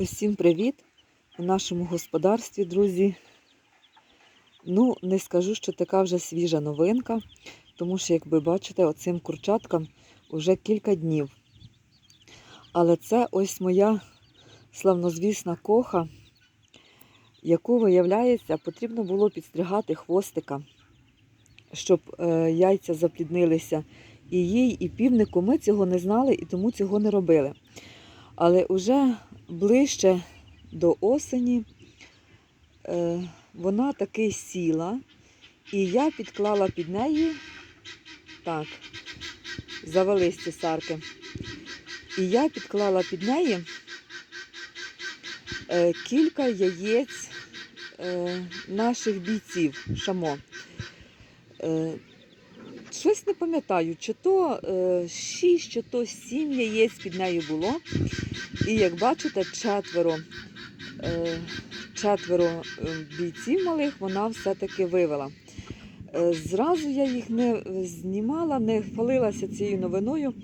Усім привіт у нашому господарстві, друзі. Ну, не скажу, що така вже свіжа новинка, тому що, як ви бачите, оцим курчаткам вже кілька днів. Але це ось моя славнозвісна коха, яку, виявляється, потрібно було підстригати хвостика, щоб е, яйця запліднилися і їй, і півнику. Ми цього не знали і тому цього не робили. Але вже ближче до осені е, вона таки сіла, і я підклала під неї, так, завелись ці сарки. І я підклала під неї е, кілька яєць е, наших бійців шамо. Е, не пам'ятаю, чи то 6, чи то 7 яєць під нею було. І як бачите, четверо, е, четверо е, бійців малих вона все-таки вивела. Е, Зразу я їх не знімала, не хвалилася цією новиною.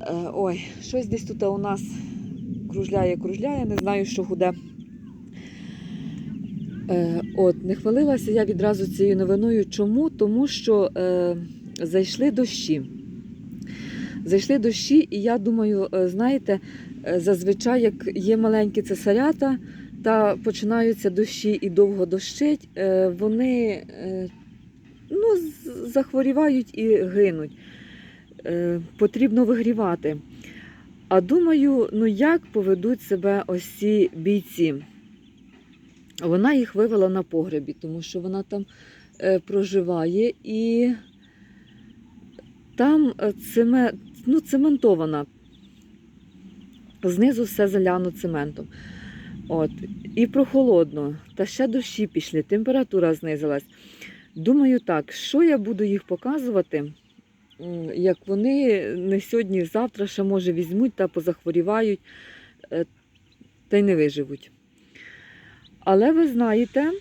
Е, Ой, щось десь тут у нас кружляє, кружляє, не знаю, що гуде. Е, От, не хвалилася я відразу цією новиною. Чому? Тому що е, зайшли дощі. Зайшли дощі, і я думаю, е, знаєте, е, зазвичай, як є маленькі цесарята, та починаються дощі і довго дощить, е, вони е, ну, захворівають і гинуть. Е, Потрібно вигрівати. А думаю, ну як поведуть себе ось ці бійці? Вона їх вивела на погребі, тому що вона там е, проживає і там е, цеме, ну, цементована. Знизу все заляно цементом. От. І прохолодно. Та ще дощі пішли, температура знизилась. Думаю, так, що я буду їх показувати, як вони не сьогодні, завтра ще, може, візьмуть та позахворівають, е, та й не виживуть. Але ви знаєте,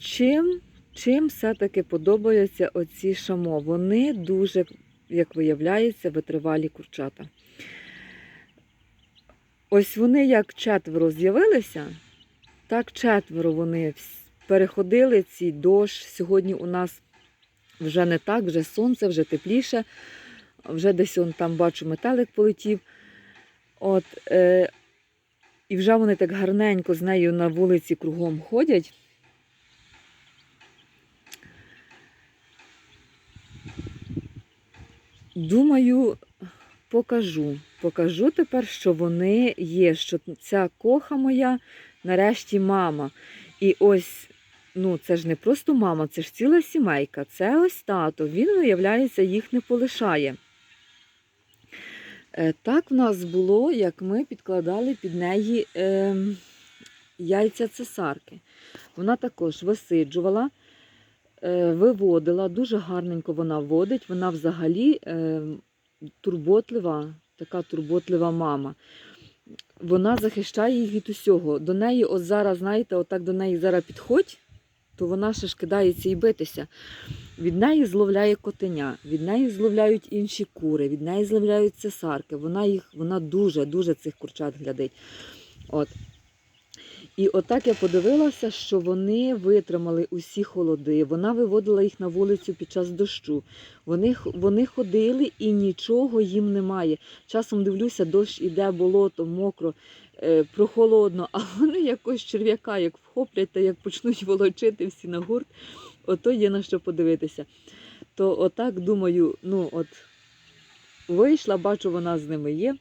чим, чим все-таки подобаються оці шамо. Вони дуже, як виявляється, витривалі курчата. Ось вони як четверо з'явилися, так четверо вони переходили цей дощ. Сьогодні у нас вже не так, вже сонце, вже тепліше. Вже десь он там бачу метелик полетів. От, е, і вже вони так гарненько з нею на вулиці кругом ходять. Думаю, покажу. Покажу тепер, що вони є, що ця коха моя нарешті мама. І ось, ну це ж не просто мама, це ж ціла сімейка. Це ось тато. Він, виявляється, їх не полишає. Е, Так в нас було, як ми підкладали під неї е, яйця цесарки. Вона також висиджувала, е, виводила, дуже гарненько вона водить. Вона взагалі е, турботлива, така турботлива мама. Вона захищає їх від усього. До неї, от зараз, знаєте, отак до неї зараз підходь, то вона ще ж кидається і битися. Від неї зловляє котеня, від неї зловляють інші кури, від неї зловляють цесарки. Вона їх, вона дуже-дуже цих курчат глядить. От. І отак я подивилася, що вони витримали усі холоди. Вона виводила їх на вулицю під час дощу. Вони, вони ходили і нічого їм немає. Часом дивлюся, дощ іде, болото, мокро, е, прохолодно, а вони якось черв'яка, як вхоплять та як почнуть волочити всі на гурт, ото є на що подивитися. То отак думаю, ну от вийшла, бачу, вона з ними є.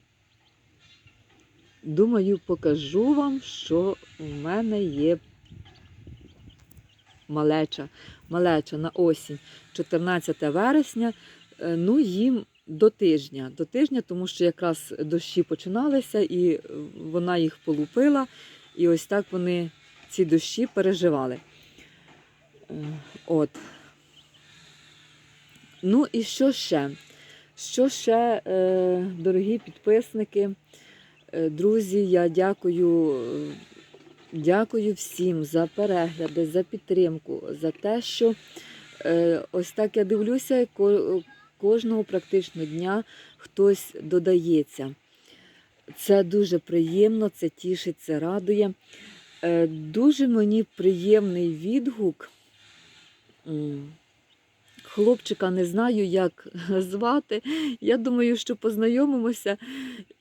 Думаю, покажу вам, що у мене є малеча. Малеча на осінь, 14 вересня. Е, Ну, їм до тижня. До тижня, тому що якраз дощі починалися, і вона їх полупила. І ось так вони ці дощі переживали. От. Ну і що ще? Що ще, е, дорогі підписники? Е, Друзі, я дякую, е, дякую всім за перегляди, за підтримку, за те, що ось так я дивлюся, кожного практично дня хтось додається. Це дуже приємно, це тішить, це радує. Дуже мені приємний відгук. Хлопчика не знаю, як звати. Я думаю, що познайомимося.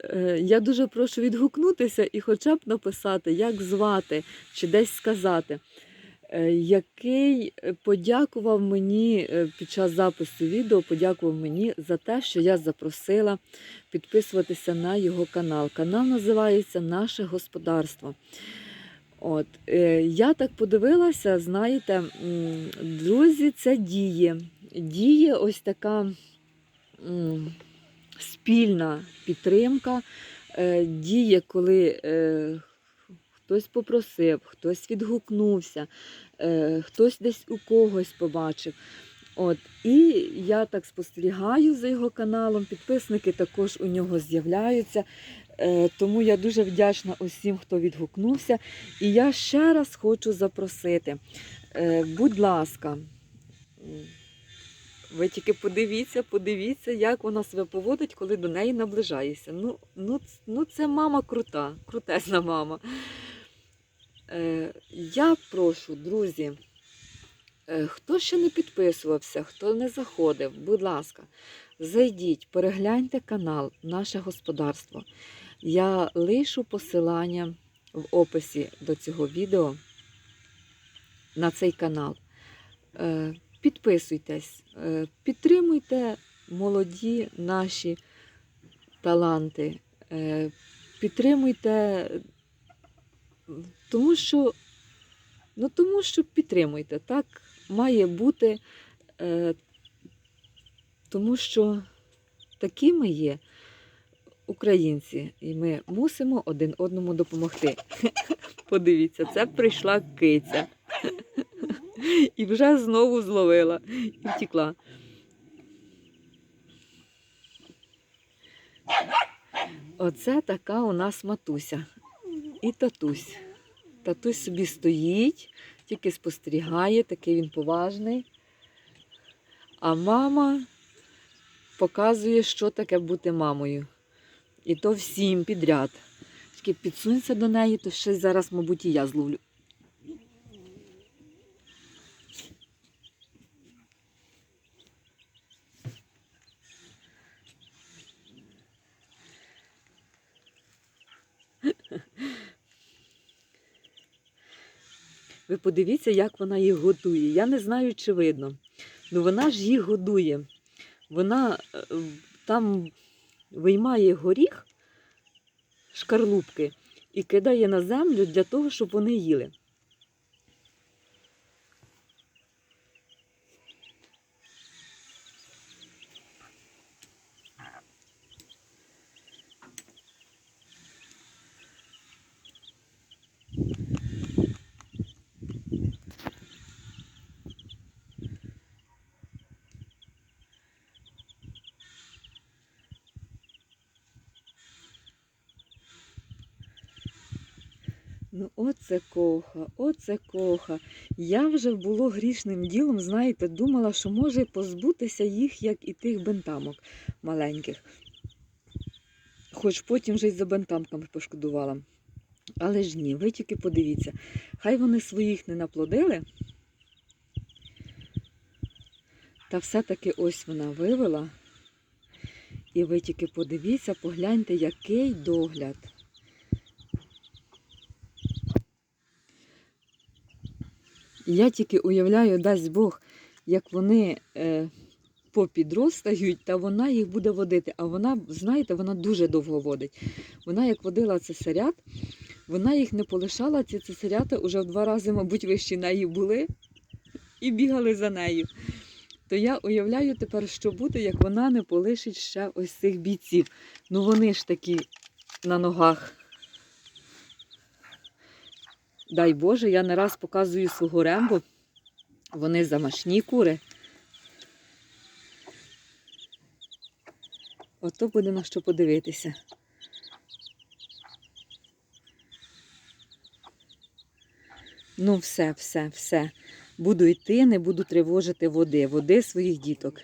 Е, Я дуже прошу відгукнутися і хоча б написати, як звати, чи десь сказати, е, який е, подякував мені під час запису відео, подякував мені за те, що я запросила підписуватися на його канал. Канал називається Наше господарство. От, е, я так подивилася, знаєте, друзі, це діє. Діє ось така спільна підтримка. Е, діє, коли е, хтось попросив, хтось відгукнувся, хтось десь у когось побачив. От, і я так спостерігаю за його каналом, підписники також у нього з'являються. Е, Тому я дуже вдячна усім, хто відгукнувся. І я ще раз хочу запросити, е, будь ласка, ви тільки подивіться, подивіться, як вона себе поводить, коли до неї наближаєшся. Ну, ну, ну це мама крута, крутезна мама. Е, Я прошу, друзі, хто ще не підписувався, хто не заходив, будь ласка, зайдіть, перегляньте канал Наше господарство. Я лишу посилання в описі до цього відео на цей канал. Е, Підписуйтесь, е, підтримуйте молоді наші таланти, е, підтримуйте, тому що, ну, тому що підтримуйте. Так має бути, е, тому що такі ми є українці, і ми мусимо один одному допомогти. Подивіться, це прийшла киця. І вже знову зловила і втікла. Оце така у нас матуся і татусь. Татусь собі стоїть, тільки спостерігає, такий він поважний. А мама показує, що таке бути мамою. І то всім підряд. Тільки підсунься до неї, то ще зараз, мабуть, і я зловлю. Ви подивіться, як вона їх годує. Я не знаю, чи видно. Ну вона ж їх годує. Вона е, там виймає горіх, шкарлупки і кидає на землю для того, щоб вони їли. Ну, оце коха, оце коха. Я вже було грішним ділом, знаєте, думала, що може позбутися їх, як і тих бентамок маленьких. Хоч потім вже й за бентамками пошкодувала. Але ж ні, ви тільки подивіться, хай вони своїх не наплодили. Та все-таки ось вона вивела. І ви тільки подивіться, погляньте, який догляд. І я тільки уявляю, дасть Бог, як вони е, попідростають, та вона їх буде водити. А вона, знаєте, вона дуже довго водить. Вона як водила цесарят, вона їх не полишала, ці цесарята вже в два рази, мабуть, вищі неї були і бігали за нею. То я уявляю тепер, що буде, як вона не полишить ще ось цих бійців. Ну вони ж такі на ногах. Дай Боже, я не раз показую свого рембо. Вони замашні кури. Ото буде на що подивитися. Ну, все, все, все. Буду йти, не буду тривожити води, води своїх діток.